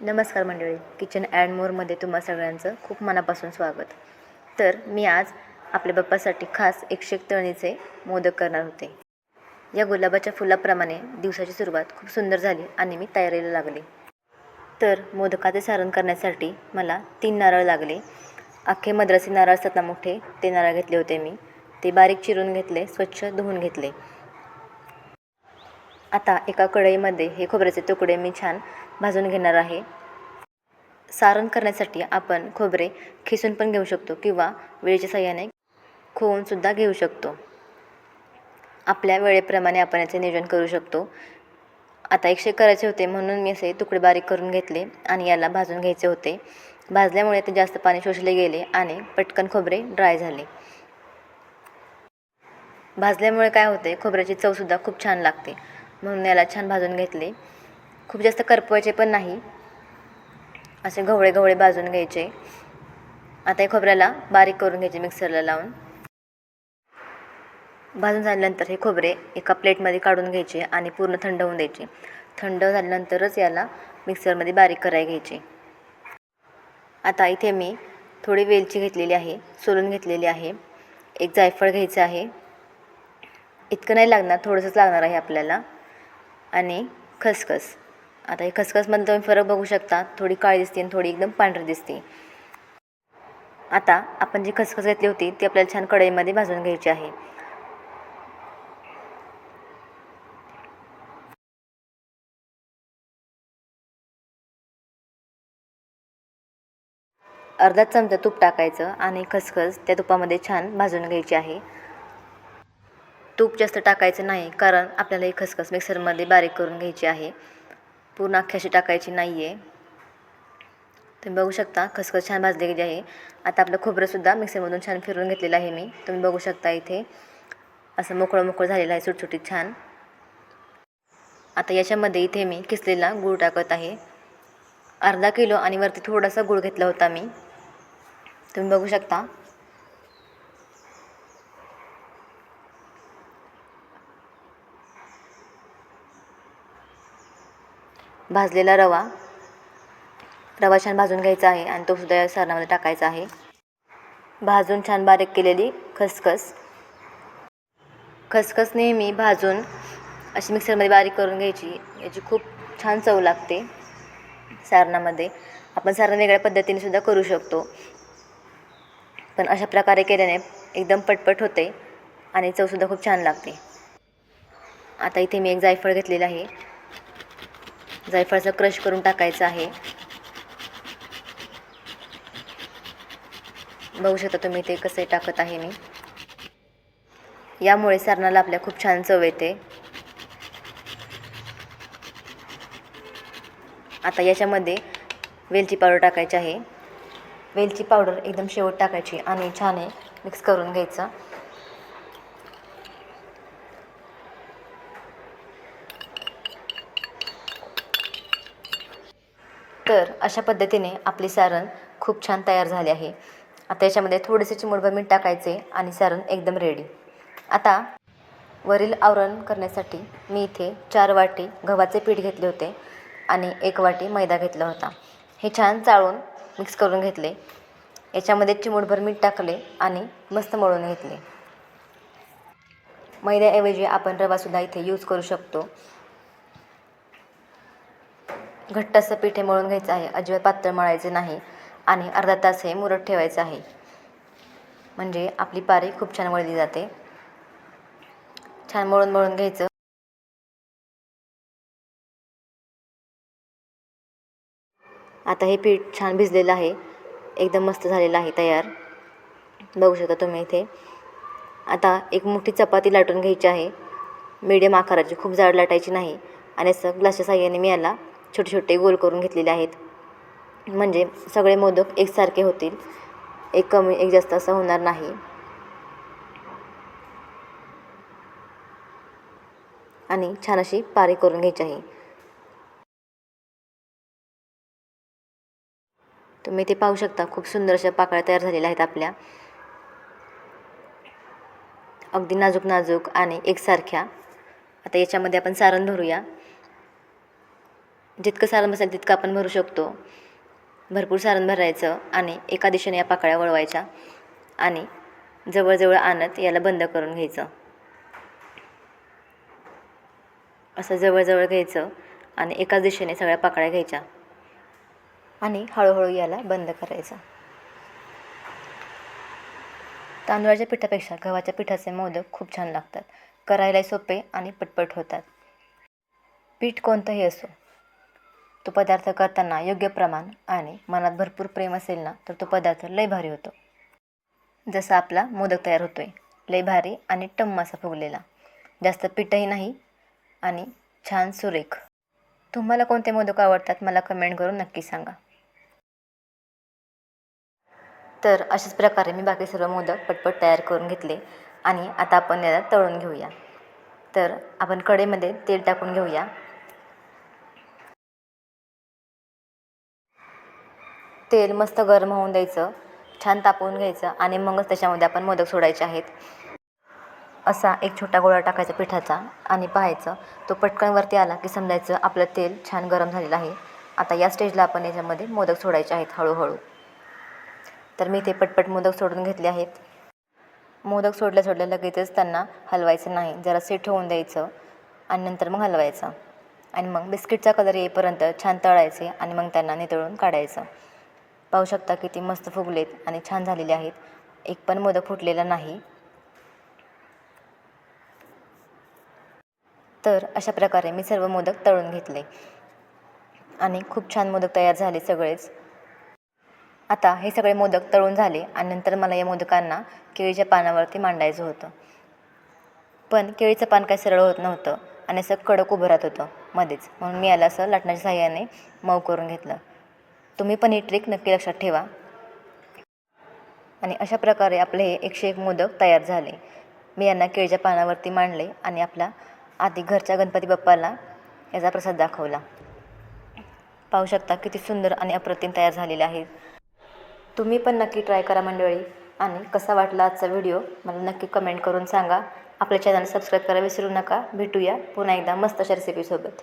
नमस्कार मंडळी kitchen and मोरमध्ये तुम्हा सगळ्यांचं खूप मनापासून स्वागत. तर मी आज आपल्या बाप्पासाठी खास एकशे तळणीचे मोदक करणार होते. या गुलाबाच्या फुलाप्रमाणे दिवसाची सुरुवात खूप सुंदर झाली आणि मी तयारीला लागले. तर मोदकाचे सारण करण्यासाठी मला तीन नारळ लागले. अख्खे मद्रासी नारळ असतात ना मोठे ते नारळ घेतले होते मी. ते बारीक चिरून घेतले स्वच्छ धुवून घेतले. आता एका कढईमध्ये हे खोबऱ्याचे तुकडे मी छान भाजून घेणार आहे. सारण करण्यासाठी आपण खोबरे खिसून पण घेऊ शकतो किंवा वेळेच्या साह्याने खोवूनसुद्धा घेऊ शकतो. आपल्या वेळेप्रमाणे आपण याचे नियोजन करू शकतो. आता एकशे करायचे होते म्हणून मी असे तुकडे बारीक करून घेतले आणि याला भाजून घ्यायचे होते. भाजल्यामुळे ते जास्त पाणी शोषले गेले आणि पटकन खोबरे ड्राय झाले. भाजल्यामुळे काय होते खोबऱ्याची चवसुद्धा खूप छान लागते. म्हणून याला छान भाजून घेतले. खूप जास्त करपवायचे पण नाही. असे गवळे गवळे भाजून घ्यायचे. आता हे खोबऱ्याला बारीक करून घ्यायचे मिक्सरला लावून. भाजून झाल्यानंतर हे खोबरे एका प्लेटमध्ये काढून घ्यायचे आणि पूर्ण थंड होऊन द्यायचे. थंड झाल्यानंतरच याला मिक्सरमध्ये बारीक करायला घ्यायचे. आता इथे मी थोडी वेलची घेतलेली आहे सोलून घेतलेली आहे. एक जायफळ घ्यायचं आहे. इतकं नाही लागणार थोडंसंच लागणार आहे आपल्याला. आणि खसखस. आता हे खसखसमध्ये तुम्ही फरक बघू शकता. थोडी काळी दिसते आणि थोडी एकदम पांढरी दिसते. आता आपण जी खसखस घेतली होती ती आपल्याला छान कढईमध्ये भाजून घ्यायची आहे. अर्धा चमचा तूप टाकायचं आणि खसखस त्या तुपामध्ये छान भाजून घ्यायची आहे. तूप जास्त टाकायचं नाही कारण आपल्याला ही खसखस मिक्सरमध्ये बारीक करून घ्यायची आहे. पूर्ण अख्ख्याशी टाकायची नाही आहे तुम्ही बघू शकता खसखस छान भाजली गेली आहे. आता आपलं खोबरंसुद्धा मिक्सरमधून छान फिरवून घेतलेलं आहे मी. तुम्ही बघू शकता इथे. असं मोकळं मोकळं झालेलं आहे सुटसुटीत छान. आता याच्यामध्ये इथे मी किसलेला गूळ टाकत आहे. अर्धा किलो आणि वरती थोडासा गूळ घेतला होता मी. तुम्ही बघू शकता. भाजलेला रवा. रवा छान भाजून घ्यायचा आहे आणि तो सुद्धा या सारणामध्ये टाकायचा आहे. भाजून छान बारीक केलेली खसखस. खसखस नेहमी भाजून अशी मिक्सरमध्ये बारीक करून घ्यायची. याची खूप छान चव लागते सारणामध्ये. आपण सारण वेगळ्या पद्धतीने सुद्धा करू शकतो. पण अशा प्रकारे केल्याने एकदम पटपट होते आणि चवसुद्धा खूप छान लागते. आता इथे मी एक जायफळ घेतलेलं आहे. जायफळचं क्रश करून टाकायचं आहे. बघू शकता तुम्ही ते कसे टाकत आहे मी. यामुळे सारणाला आपल्या खूप छान चव येते. आता याच्यामध्ये वेलची पावडर टाकायची आहे. वेलची पावडर एकदम शेवट टाकायची आणि छान आहे. मिक्स करून घ्यायचं. तर अशा पद्धतीने आपले सारण खूप छान तयार झाले आहे. आता याच्यामध्ये थोडेसे चिमूटभर मीठ टाकायचे आणि सारण एकदम रेडी आता वरील आवरण करण्यासाठी मी इथे चार वाटी गव्हाचे पीठ घेतले होते आणि एक वाटी मैदा घेतला होता. हे छान चाळून मिक्स करून घेतले. याच्यामध्ये चिमूटभर मीठ टाकले आणि मस्त मळून घेतले. मैद्याऐवजी आपण रवासुद्धा इथे यूज करू शकतो. घट्ट असं पीठ हे मळून घ्यायचं आहे. अजिबात पातळ मळायचे नाही आणि अर्धा तास हे मुरत ठेवायचं आहे. म्हणजे आपली पारी खूप छान मळली जाते. छान मळून मळून घ्यायचं. आता हे पीठ छान भिजलेलं आहे. एकदम मस्त झालेलं आहे तयार. बघू शकता तुम्ही इथे. आता एक मोठी चपाती लाटून घ्यायची आहे. मीडियम आकाराची खूप जाड लाटायची नाही. आणि असं ग्लासच्या साह्याने मी याला छोटे छोटे गोल करून घेतलेले आहेत. म्हणजे सगळे मोदक एकसारखे होतील. एक कमी एक जास्त असं होणार नाही. आणि छान अशी पारी करून घ्यायची आहे. तुम्ही ते पाहू शकता. खूप सुंदर अशा पाकळ्या तयार झालेल्या आहेत आपल्या. अगदी नाजूक नाजूक आणि एकसारख्या. आता याच्यामध्ये आपण सारण भरूया जितकं सारण बसेल तितकं आपण भरू शकतो. भरपूर सारण भरायचं आणि एका दिशेने या पाकळ्या वळवायच्या आणि जवळजवळ आणत याला बंद करून घ्यायचं. असं जवळजवळ घ्यायचं आणि एकाच दिशेने सगळ्या पाकळ्या घ्यायच्या आणि हळूहळू याला बंद करायचं. तांदळाच्या पिठापेक्षा गव्हाच्या पिठाचे मोदक खूप छान लागतात. करायलाही सोपे आणि पटपट होतात. पीठ कोणतंही असो तो पदार्थ करताना योग्य प्रमाण आणि मनात भरपूर प्रेम असेल ना तर तो पदार्थ लय भारी होतो. जसा आपला मोदक तयार होतो आहे लय भारी आणि टम्म असा फुगलेला. जास्त पीठही नाही आणि छान सुरेख. तुम्हाला कोणते मोदक आवडतात मला कमेंट करून नक्की सांगा. तर अशाच प्रकारे मी बाकी सर्व मोदक पटपट तयार करून घेतले आणि आता आपण याला तळून घेऊया. तर आपण कढईमध्ये तेल टाकून घेऊया. तेल मस्त गरम होऊन द्यायचं छान तापवून घ्यायचं आणि मगच त्याच्यामध्ये आपण मोदक सोडायचे आहेत. असा एक छोटा गोळा टाकायचा पिठाचा आणि पाहायचं तो पटकन वरती आला की समजायचं आपलं तेल छान गरम झालेलं आहे. आता या स्टेजला आपण याच्यामध्ये मोदक सोडायचे आहेत हळूहळू. तर मी ते पटपट मोदक सोडून घेतले आहेत. मोदक सोडल्या सोडल्या लगेचच त्यांना हलवायचं नाही जरा सेट होऊन द्यायचं आणि नंतर मग हलवायचं. आणि मग बिस्किटचा कलर येईपर्यंत छान तळायचे आणि मग त्यांना नितळून काढायचं. पाहू शकता किती मस्त फुगलेत आणि छान झालेले आहेत. एक पण मोदक फुटलेला नाही. तर अशा प्रकारे मी सर्व मोदक तळून घेतले. आणि खूप छान मोदक तयार झाले सगळेच. आता हे सगळे मोदक तळून झाले आणि नंतर मला या मोदकांना केळीच्या पानावरती मांडायचं होतं. पण केळीचं पान काय सरळ होत नव्हतं आणि असं कडक उभं राहत होतं मध्येच. म्हणून मी याला असं लाटण्याच्या साह्याने मऊ करून घेतलं. तुम्ही पण ही ट्रिक नक्की लक्षात ठेवा. आणि अशा प्रकारे आपले हे एकशे एक मोदक तयार झाले. मी यांना केळीच्या पानावरती मांडले आणि आपला आधी घरच्या गणपती बाप्पाला याचा प्रसाद दाखवला. पाहू शकता किती सुंदर आणि अप्रतिम तयार झालेले आहेत. तुम्ही पण नक्की ट्राय करा मंडळी. आणि कसा वाटला आजचा व्हिडिओ मला नक्की कमेंट करून सांगा. आपल्या चॅनल सबस्क्राईब करायला विसरू नका. भेटूया पुन्हा एकदा मस्त अशा रेसिपीसोबत